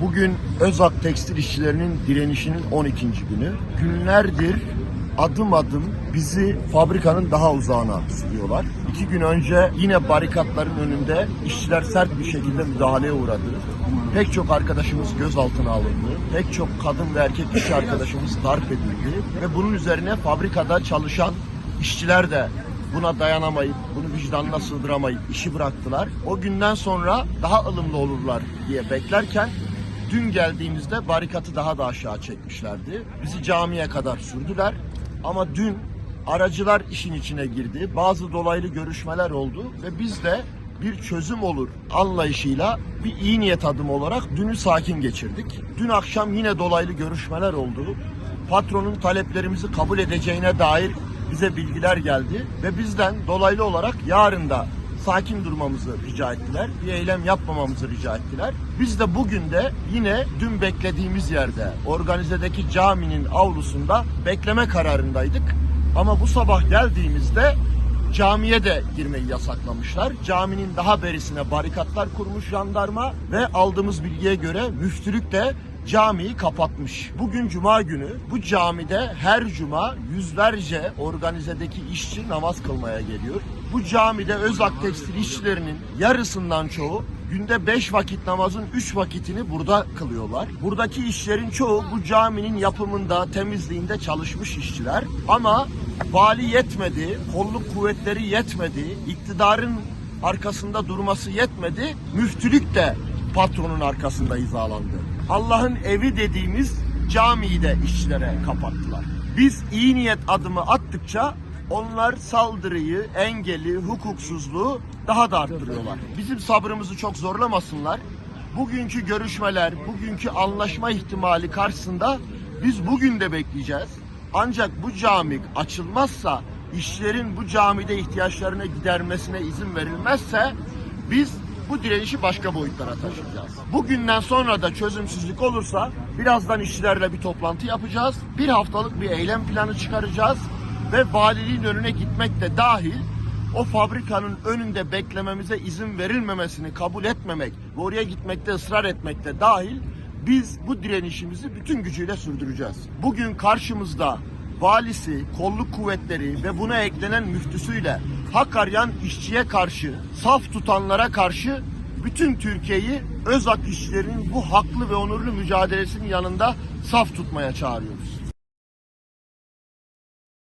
Bugün Özak Tekstil İşçilerinin direnişinin 12. günü. Günlerdir adım adım bizi fabrikanın daha uzağına sürüyorlar. İki gün önce yine barikatların önünde işçiler sert bir şekilde müdahaleye uğradı. Pek çok arkadaşımız gözaltına alındı. Pek çok kadın ve erkek işçi arkadaşımız darp edildi. Ve bunun üzerine fabrikada çalışan işçiler de buna dayanamayıp, bunu vicdanına sığdıramayıp işi bıraktılar. O günden sonra daha ılımlı olurlar diye beklerken dün geldiğimizde barikatı daha da aşağı çekmişlerdi. Bizi camiye kadar sürdüler. Ama dün aracılar işin içine girdi. Bazı dolaylı görüşmeler oldu ve biz de bir çözüm olur anlayışıyla bir iyi niyet adımı olarak dünü sakin geçirdik. Dün akşam yine dolaylı görüşmeler oldu. Patronun taleplerimizi kabul edeceğine dair bize bilgiler geldi ve bizden dolaylı olarak yarın da sakin durmamızı rica ettiler. Bir eylem yapmamamızı rica ettiler. Biz de bugün de yine dün beklediğimiz yerde organizedeki caminin avlusunda bekleme kararındaydık. Ama bu sabah geldiğimizde camiye de girmeyi yasaklamışlar. Caminin daha berisine barikatlar kurmuş jandarma ve aldığımız bilgiye göre müftülük de camiyi kapatmış. Bugün cuma günü bu camide her cuma yüzlerce organizedeki işçi namaz kılmaya geliyor. Bu camide Özak Tekstil işçilerinin yarısından çoğu günde 5 vakit namazın 3 vakitini burada kılıyorlar. Buradaki işçilerin çoğu bu caminin yapımında, temizliğinde çalışmış işçiler. Ama vali yetmedi, kolluk kuvvetleri yetmedi, iktidarın arkasında durması yetmedi. Müftülük de patronun arkasında hizalandı. Allah'ın evi dediğimiz camiyi de işçilere kapattılar. Biz iyi niyet adımı attıkça onlar saldırıyı, engeli, hukuksuzluğu daha da arttırıyorlar. Bizim sabrımızı çok zorlamasınlar. Bugünkü görüşmeler, bugünkü anlaşma ihtimali karşısında biz bugün de bekleyeceğiz. Ancak bu cami açılmazsa, işçilerin bu camide ihtiyaçlarını gidermesine izin verilmezse biz bu direnişi başka boyutlara taşıyacağız. Bugünden sonra da çözümsüzlük olursa birazdan işçilerle bir toplantı yapacağız. Bir haftalık bir eylem planı çıkaracağız ve valiliğin önüne gitmek de dahil o fabrikanın önünde beklememize izin verilmemesini kabul etmemek ve oraya gitmekte ısrar etmekte dahil biz bu direnişimizi bütün gücüyle sürdüreceğiz. Bugün karşımızda valisi, kolluk kuvvetleri ve buna eklenen müftüsüyle hak arayan işçiye karşı, saf tutanlara karşı bütün Türkiye'yi Özak işçilerinin bu haklı ve onurlu mücadelesinin yanında saf tutmaya çağırıyoruz.